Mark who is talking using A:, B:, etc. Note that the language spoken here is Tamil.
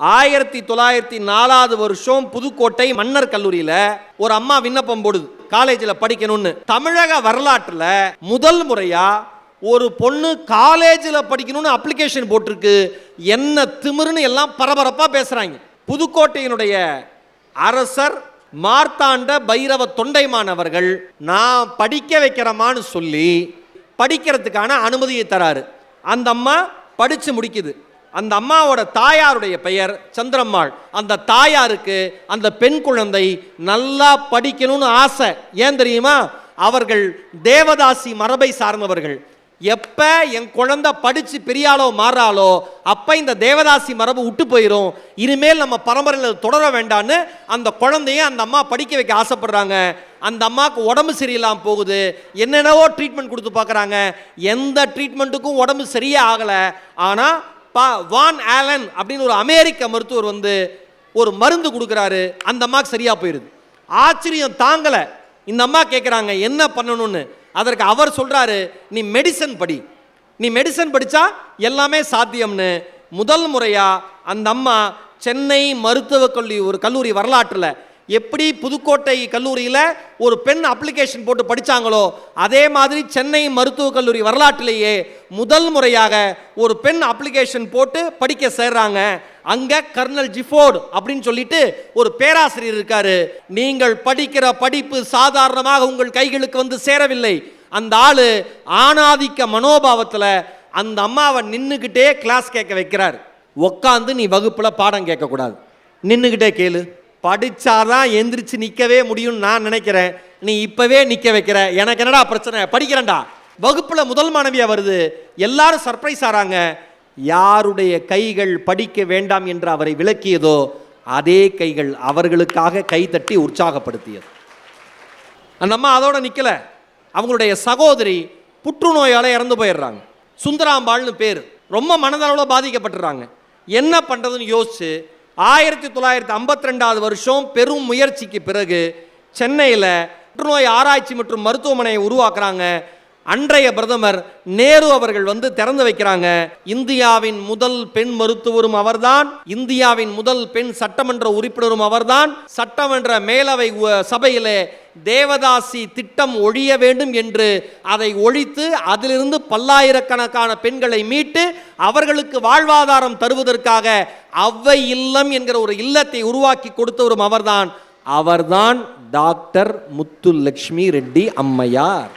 A: ஆயிரத்தி தொள்ளாயிரத்தி நாலாவது வருஷம் புதுக்கோட்டை மன்னர் கல்லூரியில ஒரு அம்மா விண்ணப்பம் போடுது. காலேஜில் படிக்கணும்னு. தமிழக வரலாற்றில் முதல் முறையா ஒரு பொண்ணு காலேஜில் படிக்கணும்னு அப்ளிகேஷன் போட்டிருக்கு. என்ன திமிருன்னு எல்லாம் பரபரப்பா பேசுறாங்க. புதுக்கோட்டையினுடைய அரசர் மார்த்தாண்ட பைரவ தொண்டைமானவர்கள் நான் படிக்க வைக்கிறமான்னு சொல்லி படிக்கிறதுக்கான அனுமதியை தராரு. அந்த அம்மா படித்து முடிக்குது. அந்த அம்மாவோட தாயாருடைய பெயர் சந்திரம்மாள். அந்த தாயாருக்கு அந்த பெண் குழந்தை நல்லா படிக்கணும்னு ஆசை. ஏன் தெரியுமா? அவர்கள் தேவதாசி மரபை சார்ந்தவர்கள். எப்போ என் குழந்தை படித்து பெரியாலோ மாறாலோ அப்போ இந்த தேவதாசி மரபு விட்டு போயிடும் இனிமேல் நம்ம பரம்பரையில் தொடர வேண்டான்னு அந்த குழந்தைய அந்த அம்மா படிக்க வைக்க ஆசைப்படுறாங்க. அந்த அம்மாவுக்கு உடம்பு சரியில்லாமல் போகுது. என்னென்னவோ ட்ரீட்மெண்ட் கொடுத்து பார்க்குறாங்க. எந்த ட்ரீட்மெண்ட்டுக்கும் உடம்பு சரியே ஆகலை. ஆனால் பா வான் ஆலன் அப்படின்னு ஒரு அமெரிக்க மருத்துவர் வந்து ஒரு மருந்து கொடுக்குறாரு அந்த அம்மாவுக்கு சரியாக போயிடுது ஆச்சரியம் தாங்கலை. இந்த அம்மா கேட்குறாங்க என்ன பண்ணணும்னு? அதற்கு அவர் சொல்கிறாரு நீ மெடிசன் படி. நீ மெடிசன் படித்தா எல்லாமே சாத்தியம்னு. முதல் முறையாக அந்த அம்மா சென்னை மருத்துவக் கல்லூரி ஒரு கல்லூரி வரலாற்றில் எப்படி புதுக்கோட்டை கல்லூரியில் ஒரு பெண் அப்ளிகேஷன் போட்டு படித்தாங்களோ அதே மாதிரி சென்னை மருத்துவக் கல்லூரி வரலாற்றிலேயே முதல் முறையாக ஒரு பெண் அப்ளிகேஷன் போட்டு படிக்க சேர்றாங்க. அங்கே கர்னல் ஜிஃபோர்டு அப்படின்னு சொல்லிட்டு ஒரு பேராசிரியர் இருக்காரு. நீங்கள் படிக்கிற படிப்பு சாதாரணமாக உங்கள் கைகளுக்கு வந்து சேரவில்லை. அந்த ஆள் ஆணாதிக்க மனோபாவத்தில் அந்த அம்மாவை நின்றுக்கிட்டே கிளாஸ் கேட்க வைக்கிறார். உக்காந்து நீ வகுப்பில் பாடம் கேட்கக்கூடாது. நின்றுக்கிட்டே கேளு. படிச்சாதான் எந்திரிச்சு நிற்கவே முடியும்னு நான் நினைக்கிறேன். நீ இப்போவே நிற்க வைக்கிற. எனக்கு என்னடா பிரச்சனை? படிக்கிறேன்டா. வகுப்பில் முதல் மாணவியாக வருது. எல்லாரும் சர்ப்ரைஸ் ஆகிறாங்க யாருடைய கைகள் படிக்க வேண்டாம் என்று அவரை விளக்கியதோ அதே கைகள் அவர்களுக்காக கைதட்டி உற்சாகப்படுத்தியது. அந்த அம்மா அதோட நிற்கலை அவங்களுடைய சகோதரி புற்றுநோயால் இறந்து போயிடுறாங்க. சுந்தராம்பாள்னு பேர். ரொம்ப மனதளவில் பாதிக்கப்பட்டுறாங்க. என்ன பண்ணுறதுன்னு யோசிச்சு ஆயிரத்தி தொள்ளாயிரத்தி ஐம்பத்தி ரெண்டாவது வருஷம் பெரும் முயற்சிக்கு பிறகு சென்னையில் புற்றுநோய் ஆராய்ச்சி மற்றும் மருத்துவமனையை உருவாக்குறாங்க. அன்றைய பிரதமர் நேரு அவர்கள் வந்து திறந்து வைக்கிறாங்க. இந்தியாவின் முதல் பெண் மருத்துவரும் அவர்தான். இந்தியாவின் முதல் பெண் சட்டமன்ற உறுப்பினரும் அவர்தான். சட்டமன்ற மேலவை உ- சபையிலே தேவதாசி திட்டம் ஒழிய வேண்டும் என்று அதை ஒழித்து அதிலிருந்து பல்லாயிரக்கணக்கான பெண்களை மீட்டு அவர்களுக்கு வாழ்வாதாரம் தருவதற்காக அவ்வை இல்லம் என்கிற ஒரு இல்லத்தை உருவாக்கி கொடுத்தவரும் அவர்தான். அவர்தான் டாக்டர் முத்துலக்ஷ்மி ரெட்டி அம்மையார்.